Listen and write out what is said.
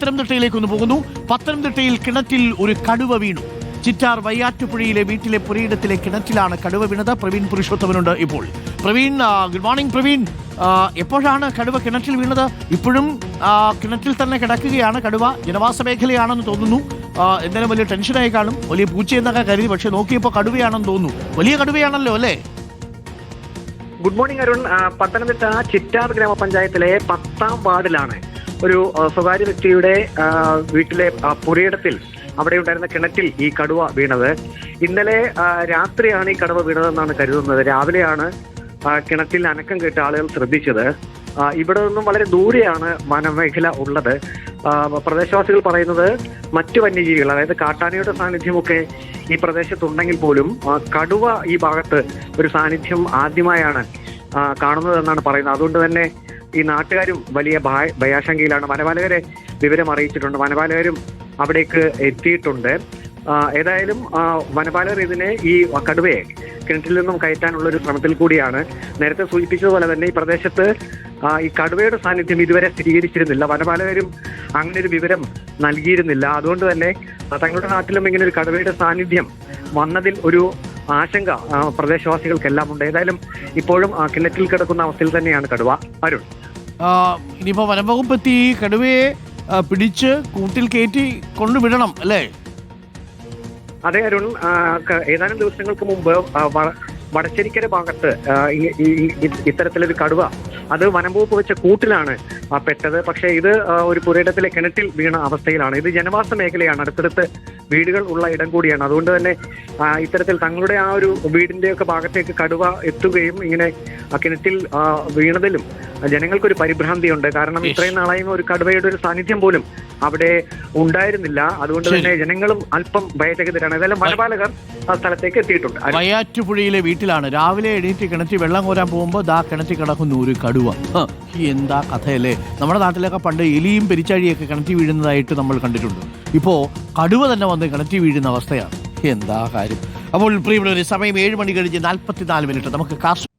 പത്തനംതിട്ടയിലേക്ക് ഒന്ന് പോകുന്നു. പത്തനംതിട്ടയിൽ കിണറ്റിൽ ഒരു കടുവ വീണു. ചിറ്റാർ വയ്യാറ്റുപുഴയിലെ വീട്ടിലെ പുരയിടത്തിലെ കിണറ്റിലാണ് കടുവ വീണത്. പ്രവീൺ പുരുഷോത്തമനുണ്ട് ഇപ്പോൾ. Praveen good morning Praveen. എപ്പോഴാണ് കടുവ കിണറ്റിൽ വീണത്? ഇപ്പോഴും കിണറ്റിൽ തന്നെ കിടക്കുകയാണ് കടുവ. ജനവാസ മേഖലയാണെന്ന് തോന്നുന്നു. എന്തായാലും വലിയ ടെൻഷനായി കാണും. വലിയ പൂച്ചയെന്നൊക്കെ കരുതി പക്ഷെ നോക്കിയപ്പോൾ കടുവയാണെന്ന് തോന്നുന്നു. വലിയ കടുവയാണല്ലോ അല്ലേ? Good morning Arun. Pathanamthitta Chittar ഗ്രാമപഞ്ചായത്തിലെ പത്താം വാർഡിലാണ്. ഒരു സ്വകാര്യ വ്യക്തിയുടെ വീട്ടിലെ പുരയിടത്തിൽ അവിടെ ഉണ്ടായിരുന്ന കിണറ്റിൽ ഈ കടുവ വീണത്. ഇന്നലെ രാത്രിയാണ് ഈ കടുവ വീണതെന്നാണ് കരുതുന്നത്. രാവിലെയാണ് കിണറ്റിൽ അനക്കം കേട്ട് ആളുകൾ ശ്രദ്ധിച്ചത്. ഇവിടെ നിന്നും വളരെ ദൂരെയാണ് വനമേഖല ഉള്ളത്. പ്രദേശവാസികൾ പറയുന്നത് മറ്റു വന്യജീവികൾ അതായത് കാട്ടാനയുടെ സാന്നിധ്യമൊക്കെ ഈ പ്രദേശത്തുണ്ടെങ്കിൽ പോലും കടുവ ഈ ഭാഗത്ത് ഒരു സാന്നിധ്യം ആദ്യമായാണ് കാണുന്നത് കാണുന്നതെന്നാണ് പറയുന്നത്. അതുകൊണ്ട് തന്നെ ഈ നാട്ടുകാരും വലിയ ഭയ- ഭയാശങ്കയിലാണ്. വനപാലകരെ വിവരം അറിയിച്ചിട്ടുണ്ട്. വനപാലകരും അവിടേക്ക് എത്തിയിട്ടുണ്ട്. ഏതായാലും വനപാലകർ ഇതിനെ ഈ കടുവയെ കിണറ്റിൽ നിന്നും കയറ്റാനുള്ള ഒരു ശ്രമത്തിൽ കൂടിയാണ്. നേരത്തെ സൂചിപ്പിച്ചതുപോലെ തന്നെ ഈ പ്രദേശത്ത് ഈ കടുവയുടെ സാന്നിധ്യം ഇതുവരെ സ്ഥിരീകരിച്ചിരുന്നില്ല. വനപാലകരും അങ്ങനെ ഒരു വിവരം നൽകിയിരുന്നില്ല. അതുകൊണ്ട് തന്നെ തങ്ങളുടെ നാട്ടിലും ഇങ്ങനെ ഒരു കടുവയുടെ സാന്നിധ്യം വന്നതിൽ ഒരു ആശങ്ക പ്രദേശവാസികൾക്കെല്ലാം ഉണ്ട്. ഏതായാലും ഇപ്പോഴും കിണറ്റിൽ കിടക്കുന്ന അവസ്ഥയിൽ തന്നെയാണ് കടുവ. അരുൺ. ഇനിയിപ്പോ വനംവകുപ്പ് എത്തി കടുവയെ പിടിച്ച് കൂട്ടിൽ കയറ്റി കൊണ്ടുവിടണം അല്ലേ? അതെ അരുൺ ഏതാനും ദിവസങ്ങൾക്ക് മുമ്പ് വടശ്ശേരിക്കര ഭാഗത്ത് ഇത്തരത്തിലൊരു കടുവ അത് വനംവകുപ്പ് വെച്ച കൂട്ടിലാണ് പെട്ടത്. പക്ഷേ ഇത് ഒരു പുരയിടത്തിലെ കിണറ്റിൽ വീണ അവസ്ഥയിലാണ്. ഇത് ജനവാസ മേഖലയാണ്. അടുത്തടുത്ത് വീടുകൾ ഉള്ള ഇടം കൂടിയാണ്. അതുകൊണ്ട് തന്നെ ഇത്തരത്തിൽ തങ്ങളുടെ ആ ഒരു വീടിന്റെ ഒക്കെ ഭാഗത്തേക്ക് കടുവ എത്തുകയും ഇങ്ങനെ ആ കിണറ്റിൽ വീണതിലും ജനങ്ങൾക്കൊരു പരിഭ്രാന്തിയുണ്ട്. കാരണം. ഇത്രയും നാളായും ഒരു കടുവയുടെ ഒരു സാന്നിധ്യം പോലും അവിടെ ഉണ്ടായിരുന്നില്ല. അതുകൊണ്ട് തന്നെ ജനങ്ങളും അല്പം ഭയചകിതരാണ്. ഏതായാലും വനപാലകർ ആ സ്ഥലത്തേക്ക് എത്തിയിട്ടുണ്ട്. വയ്യാറ്റുപുഴയിലെ വീട്ടിലാണ്. രാവിലെ എണീറ്റ് കിണറ്റി വെള്ളം കോരാൻ പോകുമ്പോൾ ദാ കിണറ്റി കിടക്കുന്ന ഒരു കടുവ. എന്താ കഥയല്ലേ? നമ്മുടെ നാട്ടിലൊക്കെ പണ്ട് എലിയും പെരിച്ചാഴിയൊക്കെ കിണറ്റി വീഴുന്നതായിട്ട് നമ്മൾ കണ്ടിട്ടുണ്ട്. ഇപ്പോൾ കടുവ തന്നെ വന്ന് കിണറ്റി വീഴുന്ന അവസ്ഥയാണ്. എന്താ കാര്യം? അപ്പോൾ പ്രിയമുള്ളവർ സമയം ഏഴ് മണി കഴിഞ്ഞ് നാൽപ്പത്തിനാല് മിനിറ്റ് നമുക്ക് കാർഷിക